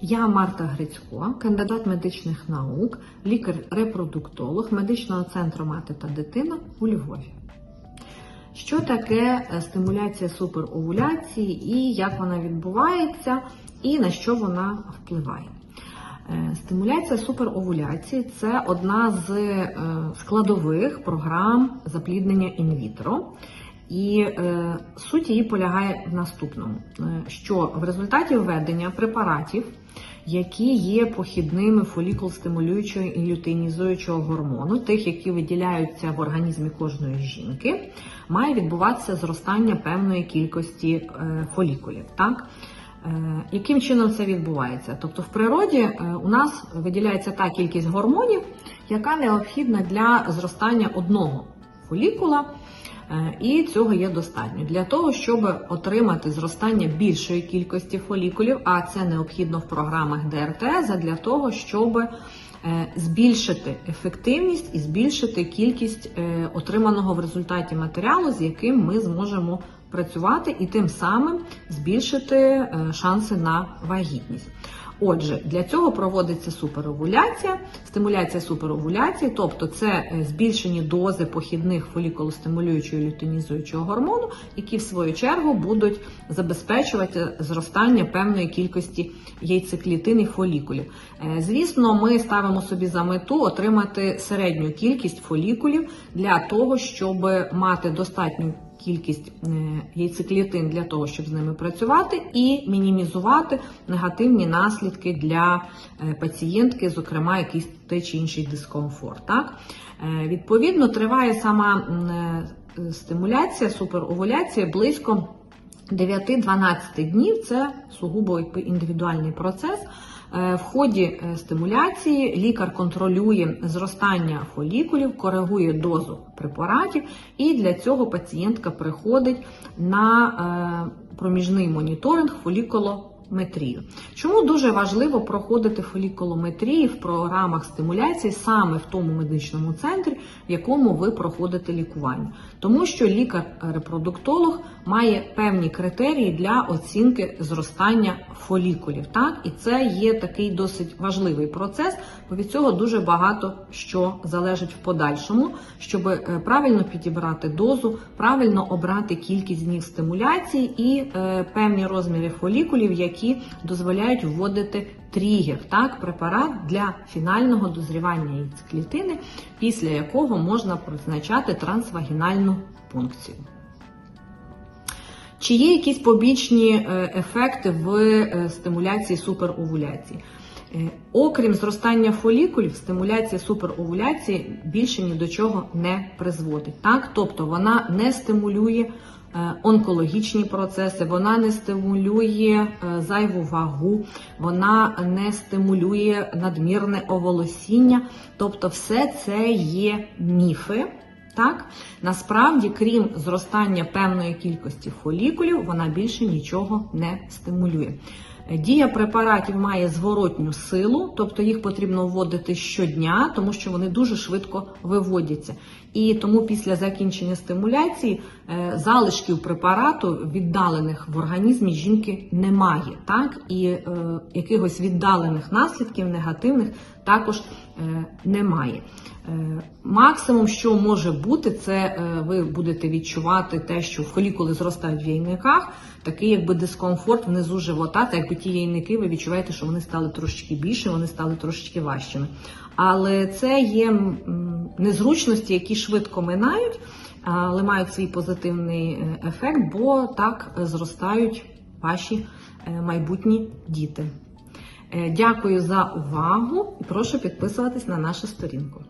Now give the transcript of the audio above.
Я Марта Грицько, кандидат медичних наук, лікар-репродуктолог медичного центру мати та дитина у Львові. Що таке е, стимуляція суперовуляції і як вона відбувається, і на що вона впливає? Е, Стимуляція суперовуляції це одна з е, складових програм запліднення інвітро. І суть її полягає в наступному: е, що в результаті введення препаратів, які є похідними фолікул-стимулюючого і лютеїнізуючого гормону, тих, які виділяються в організмі кожної жінки, має відбуватися зростання певної кількості е, фолікулів. Так? Е, Яким чином це відбувається? Тобто в природі у нас виділяється та кількість гормонів, яка необхідна для зростання одного фолікула, е, і цього є достатньо для того, щоб отримати зростання більшої кількості фолікулів, а це необхідно в програмах ДРТ, для того, щоб е, збільшити ефективність і збільшити кількість е, отриманого в результаті матеріалу, з яким ми зможемо працювати, і тим самим збільшити шанси на вагітність. Отже, для цього проводиться суперовуляція, стимуляція суперовуляції, тобто це е, збільшені дози похідних фолікулостимулюючого лютинізуючого гормону, які в свою чергу будуть забезпечувати зростання певної кількості яйцеклітин і фолікулів. Е, Звісно, ми ставимо собі за мету отримати середню кількість фолікулів для того, щоб мати достатню кількість е, яйцеклітин для того, щоб з ними працювати, і мінімізувати негативні наслідки для е, пацієнтки, зокрема, якийсь той чи інший дискомфорт. Так? Е, Відповідно, триває сама стимуляція, суперовуляція близько 9-12 днів. Це сугубо індивідуальний процес. Е, В ході е, стимуляції лікар контролює зростання фолікулів, коригує дозу препаратів, і для цього пацієнтка приходить на е, проміжний моніторинг фолікулометрію. Чому дуже важливо проходити фолікулометрії в програмах стимуляції саме в тому медичному центрі, в якому ви проходите лікування? Тому що лікар-репродуктолог має певні критерії для оцінки зростання фолікулів. Так, і це є такий досить важливий процес, бо від цього дуже багато що залежить в подальшому, щоб е, правильно підібрати дозу, правильно обрати кількість днів стимуляції і е, певні розміри фолікулів, які дозволяють вводити тригер, так, препарат для фінального дозрівання яйцеклітини, після якого можна призначати трансвагінальну пункцію. Чи є якісь побічні е, ефекти в е, стимуляції суперовуляції? Е, Окрім зростання фолікулів, стимуляція суперовуляції більше ні до чого не призводить. Так? Тобто вона не стимулює е, онкологічні процеси, вона не стимулює е, зайву вагу, вона не стимулює надмірне оволосіння. Тобто, все це є міфи. Так, насправді, крім зростання певної кількості фолікулів, вона більше нічого не стимулює. Дія препаратів має зворотню силу, тобто їх потрібно вводити щодня, тому що вони дуже швидко виводяться. І тому після закінчення стимуляції е, залишків препарату віддалених в організмі жінки немає. Так і е, якихось віддалених наслідків негативних також е, немає. Е, Максимум, що може бути, це е, ви будете відчувати те, що фолікули зростають в яйниках, такий якби дискомфорт внизу живота, так якби ті яйники, ви відчуваєте, що вони стали трошечки більше, вони стали трошечки важчими. Але це є незручності, які швидко минають, але мають свій позитивний е, ефект, бо так зростають ваші е, майбутні діти. Е, Дякую за увагу і прошу підписуватись на нашу сторінку.